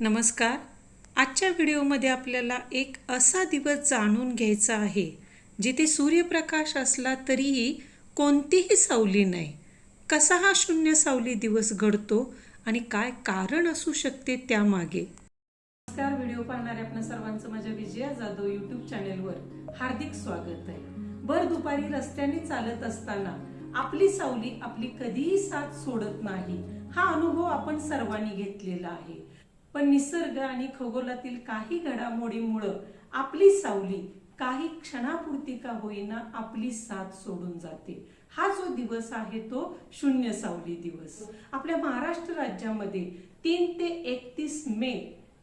नमस्कार. आजच्या व्हिडिओमध्ये आपल्याला एक असा दिवस जाणून घ्यायचा आहे जिथे सूर्यप्रकाश असला तरीही कोणतीही सावली नाही. कसा हा शून्य सावली दिवस घडतो आणि काय कारण असू शकते त्यामागे. नमस्कार व्हिडिओ पाहणाऱ्या आपल्या सर्वांचं माझ्या विजया जाधव युट्यूब चॅनेलवर हार्दिक स्वागत आहे. भर दुपारी रस्त्याने चालत असताना आपली सावली आपली कधीही साथ सोडत नाही हा अनुभव आपण सर्वांनी घेतलेला आहे. पण निसर्ग आणि खगोलातील काही घडामोडीमुळं आपली सावली काही क्षणापुरती का होईना आपली साथ सोडून जाते. हा जो दिवस आहे तो शून्य सावली दिवस. आपल्या महाराष्ट्र राज्यामध्ये तीन ते एकतीस मे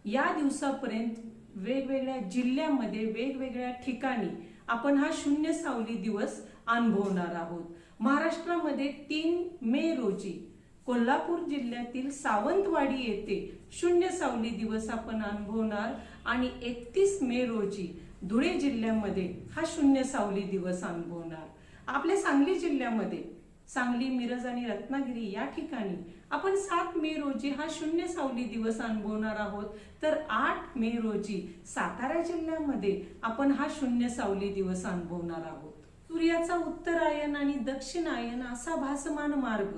या दिवसापर्यंत वेगवेगळ्या जिल्ह्यामध्ये वेगवेगळ्या ठिकाणी आपण हा शून्य सावली दिवस अनुभवणार आहोत. महाराष्ट्रामध्ये तीन मे रोजी कोल्हापूर जिल्ह्यातील सावंतवाडी येथे शून्य सावली दिवस आपण अनुभवणार आणि एकतीस मे रोजी धुळे जिल्ह्यामध्ये हा शून्य सावली दिवस अनुभवणार. आपल्या सांगली जिल्ह्यामध्ये सांगली मिरज आणि रत्नागिरी या ठिकाणी आपण सात मे रोजी हा शून्य सावली दिवस अनुभवणार आहोत. तर आठ मे रोजी सातारा जिल्ह्यामध्ये आपण हा शून्य सावली दिवस अनुभवणार आहोत. सूर्याचा उत्तरायण आणि दक्षिणायन असा भासमान मार्ग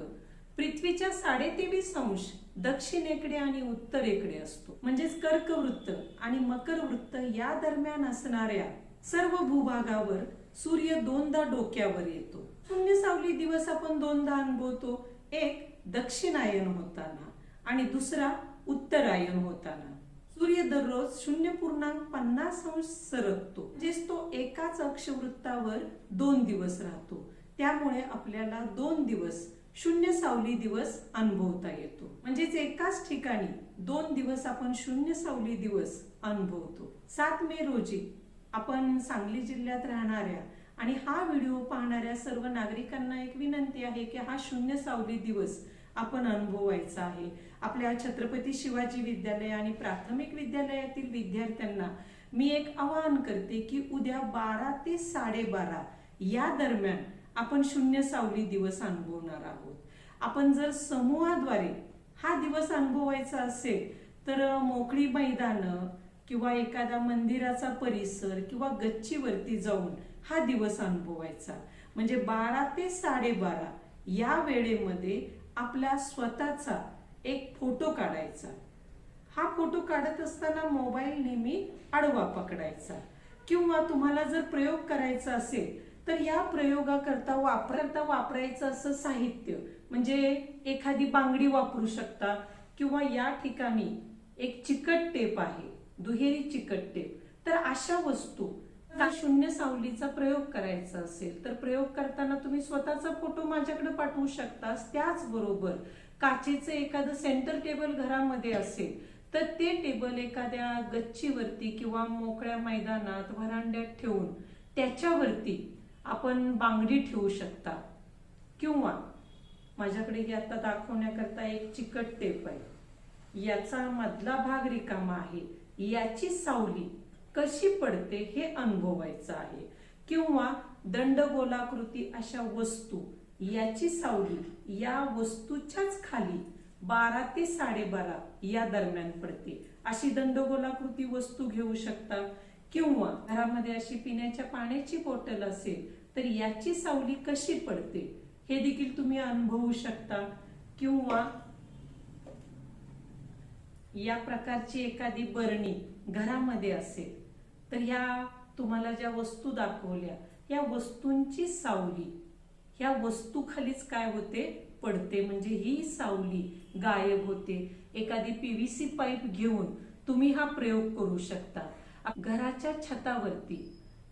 पृथ्वीच्या साडेतेवीस अंश दक्षिणेकडे आणि उत्तरेकडे असतो. म्हणजेच कर्कवृत्त आणि मकर वृत्त या दरम्यान असणाऱ्या सर्व भूभागावर सूर्य दोनदा डोक्यावर येतो. शून्य सावली दिवस आपण दोनदा अनुभवतो. एक दक्षिणायन होताना आणि दुसरा उत्तरायन होताना. सूर्य दररोज शून्य पूर्णांक पन्नास अंश सरकतो. म्हणजेच तो एकाच अक्षवृत्तावर दोन दिवस राहतो. त्यामुळे आपल्याला दोन दिवस शून्य सावली दिवस अनुभवता येतो. म्हणजेच एकाच ठिकाणी दोन दिवस आपण शून्य सावली दिवस अनुभवतो. सात मे रोजी आपण सांगली जिल्ह्यात राहणाऱ्या आणि हा व्हिडिओ पाहणाऱ्या सर्व नागरिकांना एक विनंती आहे की हा शून्य सावली दिवस आपण अनुभवायचा आहे. आपल्या छत्रपती शिवाजी विद्यालय आणि प्राथमिक विद्यालयातील विद्यार्थ्यांना मी एक आवाहन करते की उद्या बारा ते साडेबारा या दरम्यान आपण शून्य सावली दिवस अनुभवणार आहोत. आपण जर समूहाद्वारे हा दिवस अनुभवायचा असेल तर मोकळी मैदानं किंवा एखाद्या मंदिराचा परिसर किंवा गच्चीवरती जाऊन हा दिवस अनुभवायचा. म्हणजे बारा ते साडेबारा या वेळेमध्ये आपला स्वतःचा एक फोटो काढायचा. हा फोटो काढत असताना मोबाईल नेहमी आडवा पकडायचा. किंवा तुम्हाला जर प्रयोग करायचा असेल तर या प्रयोगाकरता वापरता वापरायचं असं साहित्य म्हणजे एखादी बांगडी वापरू शकता किंवा या ठिकाणी एक चिकट टेप आहे दुहेरी चिकट टेप तर अशा वस्तू शून्य सावलीचा प्रयोग करायचा असेल तर प्रयोग करताना तुम्ही स्वतःचा फोटो माझ्याकडे पाठवू शकता त्याचबरोबर काचेचं एखादं सेंटर टेबल घरामध्ये असेल तर ते टेबल एखाद्या गच्चीवरती किंवा मोकळ्या मैदानात व्हरांड्यात ठेवून त्याच्यावरती आपण बांगडी ठेवू शकता. किंवा माझ्याकडे ही आता दाखवण्याकरता एक चिकट टेप आहे. याचा मधला भाग रिकामा आहे. याची सावली कशी पडते हे अनुभवायचं आहे. किंवा दंडगोलाकृती अशा वस्तू याची सावली या वस्तूच्याच खाली बारा ते साडेबारा या दरम्यान पडते. अशी दंडगोलाकृती वस्तू घेऊ शकता. किंवा घरामध्ये अशी पिण्याच्या पाण्याची बॉटल असेल तर याची सावली कशी पडते? हे देखील तुम्ही अनुभवू शकता. किंवा या प्रकारची एखादी बरणी घरामध्ये असेल तर ह्या तुम्हाला ज्या वस्तू दाखवल्या या वस्तूंची सावली ह्या वस्तू खालीच काय होते? पडते. म्हणजे ही सावली गायब होते. एखादी पीव्हीसी पाईप घेऊन तुम्ही हा प्रयोग करू शकता. घराच्या छतावरती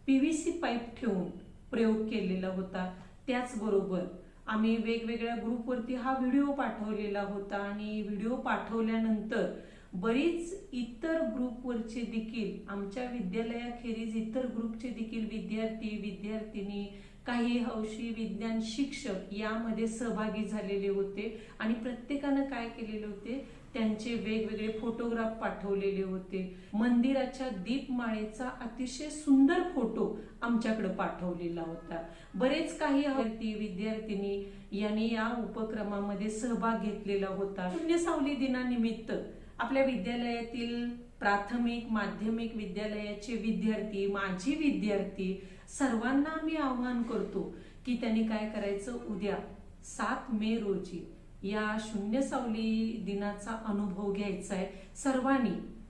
पीव्हीसी पाईप ठेवून प्रयोग केलेला होता. त्याचबरोबर आम्ही वेगवेगळ्या ग्रुपवरती हा व्हिडिओ पाठवलेला होता आणि व्हिडिओ पाठवल्यानंतर बरीच इतर ग्रुपवरचे देखील आमच्या विद्यालयाखेरीज इतर ग्रुपचे देखील विद्यार्थी विद्यार्थिनी काही हौशी विज्ञान शिक्षक यामध्ये सहभागी झालेले होते. आणि प्रत्येकानं काय केलेले होते? त्यांचे वेगवेगळे फोटोग्राफ पाठवलेले होते. मंदिराच्या दीपमाळेचा अतिशय सुंदर फोटो आमच्याकडे पाठवलेला होता. बरेच काही विद्यार्थी विद्यार्थिनी यांनी या उपक्रमामध्ये सहभाग घेतलेला होता. शून्य सावली दिनानिमित्त आपल्या विद्यालयातील प्राथमिक माध्यमिक विद्यालयाचे विद्यार्थी माझी विद्यार्थी सर्वांना मी आव्हान करतो की त्यांनी काय करायचं? उद्या सात मे रोजी या शून्य सावली दिनाचा अनुभव घ्यायचा आहे. सर्वांनी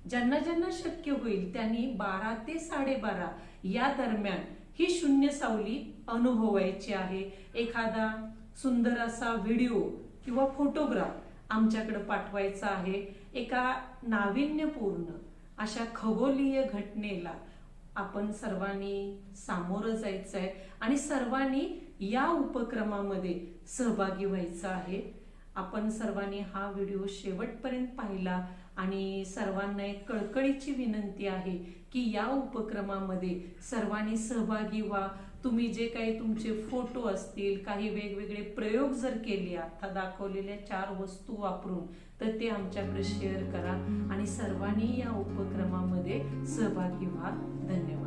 ज्यांना ज्यांना शक्य होईल त्यांनी बारा ते साडेबारा या दरम्यान ही शून्य सावली अनुभवायची आहे. एखादा सुंदर असा व्हिडिओ किंवा फोटोग्राफ आमच्याकडे पाठवायचा आहे. एका नाविन्यपूर्ण अशा खगोलीय घटनेला आपण सर्वांनी सामोरं जायचं आहे आणि सर्वांनी या उपक्रमामध्ये सहभागी व्हायचं आहे. आपण सर्वांनी हा व्हिडिओ शेवटपर्यंत पाहिला आणि सर्वांना एक कळकळीची विनंती आहे की या उपक्रमामध्ये सर्वांनी सहभागी व्हा. तुम्ही जे काही तुमचे फोटो असतील काही वेगवेगळे प्रयोग जर केले आता दाखवलेल्या चार वस्तू वापरून तर ते आमच्याकडे शेअर करा आणि सर्वांनी या उपक्रमामध्ये सहभागी व्हा. धन्यवाद.